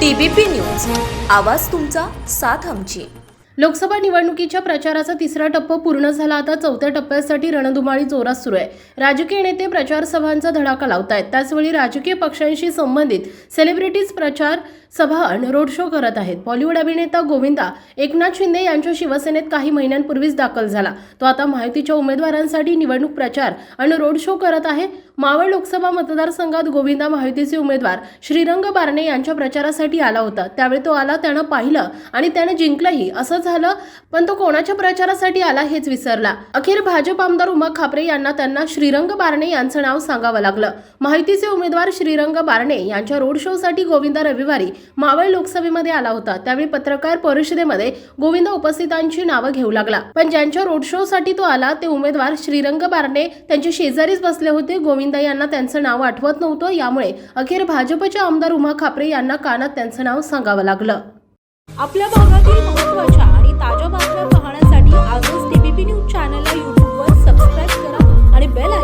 TBP news. आवाज तुमचा साथ आमची. लोकसभा निवडणुकीच्या प्रचाराचा तिसरा टप्पा पूर्ण झाला आता चौथ्या टप्प्यासाठी रणधुमाळी जोरात सुरू आहे. राजकीय नेते प्रचार सभांचा धडाका लावत आहेत त्याचवेळी राजकीय पक्षांशी संबंधित सेलिब्रिटीज प्रचार सभा आणि रोड शो करत आहेत. बॉलिवूड अभिनेता गोविंदा एकनाथ शिंदे यांच्या शिवसेनेत काही महिन्यांपूर्वीच दाखल झाला. तो आता माहितीच्या उमेदवारांसाठी निवडणूक प्रचार आणि रोड शो करत आहे. मावळ लोकसभा मतदारसंघात गोविंदा माहितीचे उमेदवार श्रीरंग बारणे यांच्या प्रचारासाठी आला होता. त्यावेळी तो आला त्यानं पाहिलं आणि त्यानं जिंकलंही. असं झालं पण तो कोणाच्या प्रचारासाठी आला हेच विसरला. अखेर भाजप आमदार उमा खापरे यांना त्यांना श्रीरंग बारणे यांचं नाव सांगावं लागलं. माहितीचे उमेदवार श्रीरंग बारणे यांच्या रोड शोसाठी गोविंदा रविवारी मावळ लोकसभेमध्ये आला होता. त्यावेळी पत्रकार परिषदेमध्ये गोविंदा उपस्थितांची नावं घेऊ लागला. पण ज्यांच्या रोड शो साठी तो आला ते उमेदवार श्रीरंग बारणे त्यांच्या शेजारीच बसले होते गोविंदा यांना त्यांचं नाव आठवत नव्हतं. यामुळे अखेर भाजपच्या आमदार उमा खापरे यांना कानात त्यांचं नाव सांगावं लागलं. आपल्या भागातील